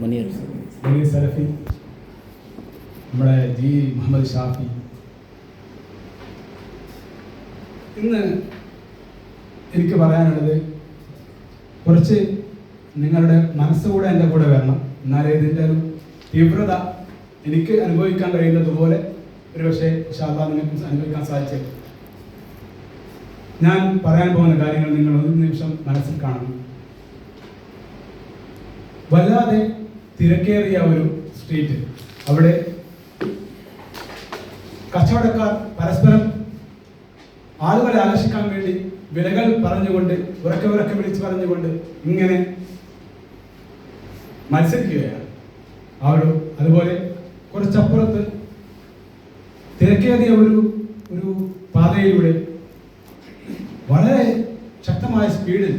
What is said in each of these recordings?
മുനീർ. മുനീർ സലഫി നമ്മുടെ ജി മുഹമ്മദ് ഷാഫി. ഇന്ന് എനിക്ക് പറയാനുള്ളത് കുറച്ച് നിങ്ങളുടെ മനസ്സുകൂടെ എന്റെ കൂടെ വരണം. എന്നാലേ ഇതിന്റെ ഒരു തീവ്രത എനിക്ക് അനുഭവിക്കാൻ കഴിയുന്നതുപോലെ ഒരു പക്ഷേ ഷാബ നിങ്ങൾക്ക് അനുഭവിക്കാൻ സാധിച്ചത് ഞാൻ പറയാൻ പോകുന്ന കാര്യങ്ങൾ നിങ്ങൾ ഒരു നിമിഷം മനസ്സിൽ കാണണം. വല്ലാതെ തിരക്കേറിയ ഒരു സ്ട്രീറ്റ് അവിടെ കച്ചവടക്കാർ പരസ്പരം ആളുകളെ ആകർഷിക്കാൻ വേണ്ടി വിലകൾ പറഞ്ഞുകൊണ്ട് ഉറക്കെ ഉറക്കെ വിളിച്ച് പറഞ്ഞുകൊണ്ട് ഇങ്ങനെ മത്സരിക്കുകയാണ്. അവരും അതുപോലെ കുറച്ചപ്പുറത്ത് തിരക്കേറിയ ഒരു ഒരു പാതയിലൂടെ വളരെ ശക്തമായ സ്പീഡിൽ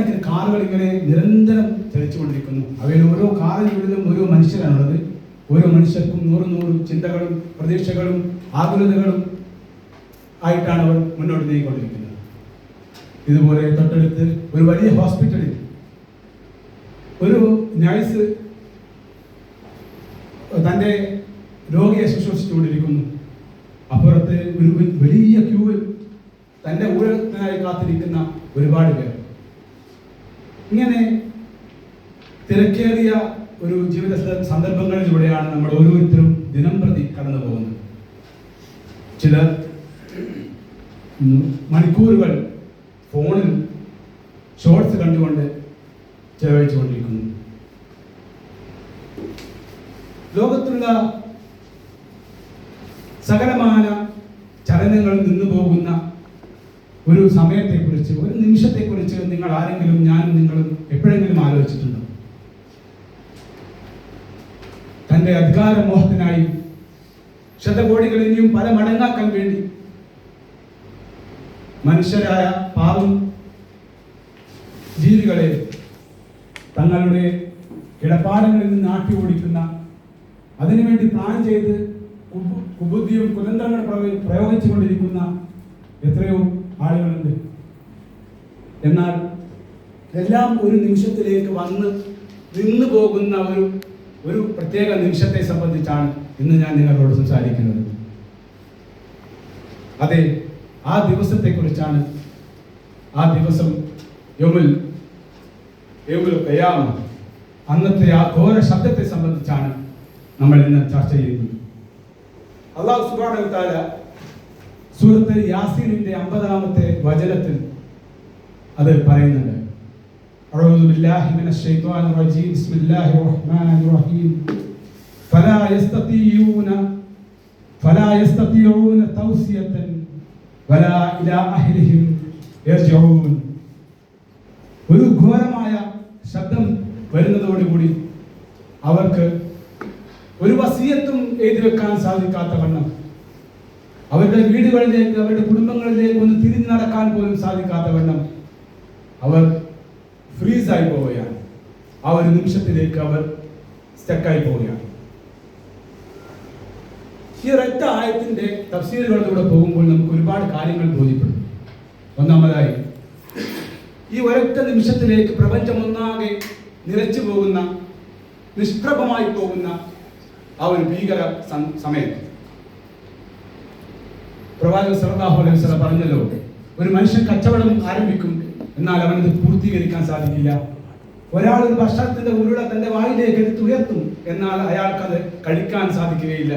ആയിരക്കണക്കിന് കാറുകൾ ഇങ്ങനെ നിരന്തരം തെളിച്ചുകൊണ്ടിരിക്കുന്നു അവയിൽ ഓരോ കാറിനുള്ളിലും ഓരോ മനുഷ്യരാണുള്ളത്. ഓരോ മനുഷ്യർക്കും നൂറ് നൂറ് ചിന്തകളും പ്രതീക്ഷകളും ആകുലതകളും ആയിട്ടാണ് അവർ മുന്നോട്ട് നീങ്ങിക്കൊണ്ടിരിക്കുന്നത്. ഇതുപോലെ തൊട്ടടുത്ത് ഒരു വലിയ ഹോസ്പിറ്റലിൽ ഒരു നഴ്സ് തന്റെ രോഗിയെ ശുശ്രൂഷിച്ചുകൊണ്ടിരിക്കുന്നു. അപ്പുറത്ത് ഒരു വലിയ ക്യൂവിൽ തന്റെ ഊഴത്തിനായി കാത്തിരിക്കുന്ന ഒരുപാട് പേർ. ഇങ്ങനെ തിരക്കേറിയ ഒരു ജീവിത സന്ദർഭങ്ങളിലൂടെയാണ് നമ്മൾ ഓരോരുത്തരും ദിനം പ്രതി കടന്നു പോകുന്നത്. ചിലർ മണിക്കൂറുകൾ ഫോണിൽ ഷോർട്സ് കണ്ടുകൊണ്ട് ചെലവഴിച്ചുകൊണ്ടിരിക്കുന്നു. ലോകത്തുള്ള സകലമായ ചലനങ്ങൾ നിന്നു പോകുന്ന ഒരു സമയത്തെക്കുറിച്ച് ഒരു നിമിഷത്തെക്കുറിച്ച് നിങ്ങൾ ആരെങ്കിലും ഞാനും നിങ്ങളും എപ്പോഴെങ്കിലും ആലോചിച്ചിട്ടുണ്ടോ? തന്റെ അധികാരമോഹത്തിനായി ശതകോടികൾ ഇനിയും പല മടങ്ങാക്കാൻ വേണ്ടി മനുഷ്യരായ പാവം ജീവികളെ തങ്ങളുടെ കിടപ്പാടങ്ങളിൽ നിന്ന് ആട്ടി ഓടിക്കുന്ന അതിനുവേണ്ടി പ്ലാൻ ചെയ്ത് കുബു- കുബുദ്ധിയും കുതന്ത്രങ്ങൾ പ്രയോ- പ്രയോഗിച്ചുകൊണ്ടിരിക്കുന്ന എത്രയോ ആളുകളുണ്ട്. എന്നാൽ എല്ലാം ഒരു നിമിഷത്തിലേക്ക് വന്ന് നിന്നു പോകുന്ന ഒരു ഒരു പ്രത്യേക നിമിഷത്തെ സംബന്ധിച്ചാണ് ഇന്ന് ഞാൻ നിങ്ങളോട് സംസാരിക്കുന്നത്. അതെ ആ ദിവസത്തെക്കുറിച്ചാണ് ആ ദിവസം യമുൽ യമുൽ അന്നത്തെ ആ ഘോര ശബ്ദത്തെ സംബന്ധിച്ചാണ് നമ്മൾ ഇന്ന് ചർച്ച ചെയ്യുന്നത്. അള്ളാഹു തആല സൂറത്ത് യാസീനിന്റെ അമ്പതാമത്തെ വചനത്തിൽ അത് പറയുന്നുണ്ട് أعوذ بالله من الشيطان الرجيم بسم الله الرحمن الرحيم فلا يستطيعون فلا يستطيعون توصية ولا إلى أهلهم يرجعون ഒരു ഘോരമായ ശബ്ദം വരുന്നതോടുകൂടി അവർക്ക് ഒരു വസീയത്തും എഴുതി വെക്കാൻ സാധിക്കാത്ത വണ്ണം അവരുടെ വീടുകളിലേക്ക് അവരുടെ കുടുംബങ്ങളിലേക്ക് ഒന്ന് തിരിഞ്ഞു നടക്കാൻ പോലും സാധിക്കാത്ത വണ്ണം അവർ ഫ്രീസായി പോവുകയാണ്. ആ ഒരു നിമിഷത്തിലേക്ക് അവർ സ്റ്റക്കായി പോവുകയാണ്. ഈ ഒരൊറ്റ ആയത്തിന്റെ തഫ്സീലുകളിലൂടെ പോകുമ്പോൾ നമുക്ക് ഒരുപാട് കാര്യങ്ങൾ ബോധ്യപ്പെടും ഒന്നാമതായി ഈ ഒരൊറ്റ നിമിഷത്തിലേക്ക് പ്രപഞ്ചം ഒന്നാകെ നിലച്ചു പോകുന്ന നിഷ്പ്രഭമായി പോകുന്ന ആ ഒരു ഭീകര സമയത്ത്. പ്രവാചക സല്ലല്ലാഹു അലൈഹി പറഞ്ഞല്ലോ ഒരു മനുഷ്യൻ കച്ചവടം ആരംഭിക്കും എന്നാൽ അവനത് പൂർത്തീകരിക്കാൻ സാധിക്കില്ല. ഒരാൾ ഒരു ഭക്ഷണത്തിന്റെ ഉരുള തന്റെ വായിലേക്ക് എടുത്ത് ഉയർത്തും എന്നാൽ അയാൾക്കത് കഴിക്കാൻ സാധിക്കുകയില്ല.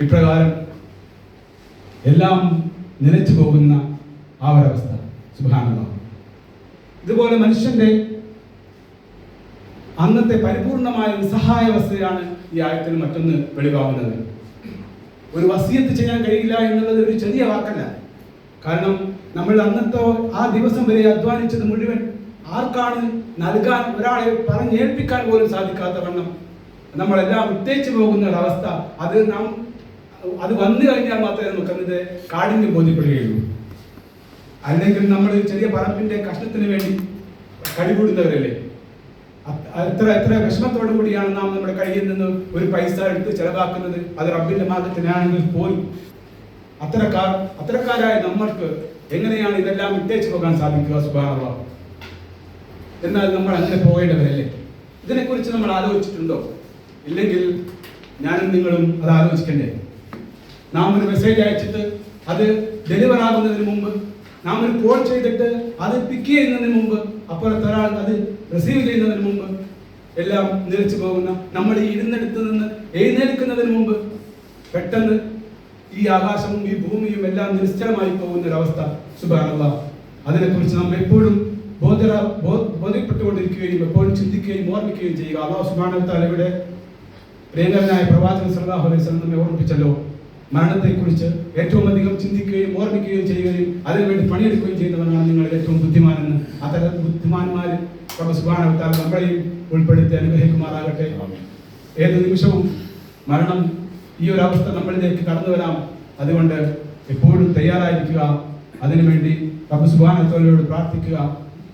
ഇപ്രകാരം എല്ലാം നിലച്ചു പോകുന്ന ആ ഒരവസ്ഥ. സുഖാനുള്ള ഇതുപോലെ മനുഷ്യന്റെ അന്നത്തെ പരിപൂർണമായ നിസ്സഹായാവസ്ഥയാണ് ഈ ആയത്തിൽ മറ്റൊന്ന് വെളിവാകുന്നത്. ഒരു വസീയത്ത് ചെയ്യാൻ കഴിയില്ല എന്നുള്ളത് ഒരു ചെറിയ വാക്കല്ല. കാരണം നമ്മൾ അന്നത്തെ ആ ദിവസം വരെ അധ്വാനിച്ചത് മുഴുവൻ ആർക്കാണ് നൽകാൻ ഒരാളെ പറഞ്ഞേൽപ്പിക്കാൻ പോലും സാധിക്കാത്ത വണ്ണം? നമ്മളെല്ലാം ഉത്തേച്ചു പോകുന്ന ഒരവസ്ഥ അത് നാം അത് വന്നു കഴിഞ്ഞാൽ മാത്രമേ നമുക്ക് അതിന്റെ കാഠിന്യം ബോധ്യപ്പെടുകയുള്ളൂ. അല്ലെങ്കിൽ നമ്മൾ ചെറിയ പറമ്പിന്റെ കഷ്ണത്തിന് വേണ്ടി കടികൂടുന്നവരല്ലേ അത് എത്ര എത്ര വിഷമത്തോടു കൂടിയാണ് നാം നമ്മുടെ കയ്യിൽ നിന്ന് ഒരു പൈസ എടുത്ത് ചെലവാക്കുന്നത്. അത് റബ്ബിന്റെ മാർഗത്തിനാണെങ്കിൽ പോലും. അത്തരക്കാർ അത്തരക്കാരായ നമ്മൾക്ക് എങ്ങനെയാണ് ഇതെല്ലാം വിട്ടേച്ച് പോകാൻ സാധിക്കുക സുബാനുള്ള എന്നാൽ നമ്മൾ അങ്ങനെ പോകേണ്ടവരല്ലേ ഇതിനെക്കുറിച്ച് നമ്മൾ ആലോചിച്ചിട്ടുണ്ടോ? ഇല്ലെങ്കിൽ ഞാനും നിങ്ങളും അത് ആലോചിക്കണ്ടേ? നാം ഒരു മെസ്സേജ് അയച്ചിട്ട് അത് ഡെലിവർ ആകുന്നതിന് മുമ്പ് നാം ഒരു കോൾ ചെയ്തിട്ട് അത് പിക്ക് ചെയ്യുന്നതിന് മുമ്പ് അപ്പുറത്തെ ഒരാൾ അത് റിസീവ് ചെയ്യുന്നതിന് മുമ്പ് എല്ലാം നിലച്ചു പോകുന്ന നമ്മൾ ഇരുന്നിടത്ത് നിന്ന് എഴുന്നേൽക്കുന്നതിന് മുമ്പ് പെട്ടെന്ന് ഈ ആകാശവും ഈ ഭൂമിയും എല്ലാം നിശ്ചലമായി പോകുന്ന ഒരവസ്ഥ സുബാനുള്ള അതിനെക്കുറിച്ച് നാം എപ്പോഴും ബോധര ബോധ്യപ്പെട്ടുകൊണ്ടിരിക്കുകയും എപ്പോഴും ചിന്തിക്കുകയും ഓർമ്മിക്കുകയും ചെയ്യുക. അള്ളാഹു സുബാന ഇവിടെ പ്രിയങ്കരനായ പ്രവാചകൻ സല്ലല്ലാഹു അലൈഹി വസല്ലം നമ്മെ ഓർമ്മിപ്പിച്ചല്ലോ. മരണത്തെക്കുറിച്ച് ഏറ്റവും അധികം ചിന്തിക്കുകയും ഓർമ്മിക്കുകയും ചെയ്യുകയും അതിനുവേണ്ടി പണിയെടുക്കുകയും ചെയ്യുന്നവനാണ് നിങ്ങൾ ഏറ്റവും ബുദ്ധിമാനെന്ന്. അത്തരം ബുദ്ധിമാന്മാർ പ്രഭു സുബാനവത്താൽ നമ്മളെയും ഉൾപ്പെടുത്തി അനുഗ്രഹിക്കുമാറാകട്ടെ. ഏത് നിമിഷവും മരണം ഈ ഒരു അവസ്ഥ നമ്മളിലേക്ക് കടന്നു വരാം. അതുകൊണ്ട് എപ്പോഴും തയ്യാറായിരിക്കുക. അതിനുവേണ്ടി റബ്ബു സുബാനത്തോലോട് പ്രാർത്ഥിക്കുക.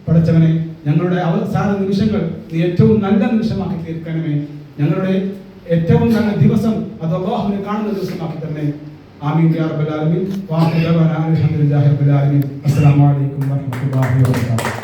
പഠിച്ചവനെ ഞങ്ങളുടെ അവസാന നിമിഷങ്ങൾ നീ ഏറ്റവും നല്ല നിമിഷമാക്കി തീർക്കണമേ. ഞങ്ങളുടെ ഏറ്റവും നല്ല ദിവസം അത് അള്ളാഹുവിനെ കാണുന്ന ദിവസമാക്കി തന്നെ ആമീൻ യാ റബ്ബൽ ആലമീൻ. വാഹു ദവാന അൽഹംദുലില്ലാഹി റബ്ബിൽ അസ്സലാമു അലൈക്കും വബറകാതുഹു.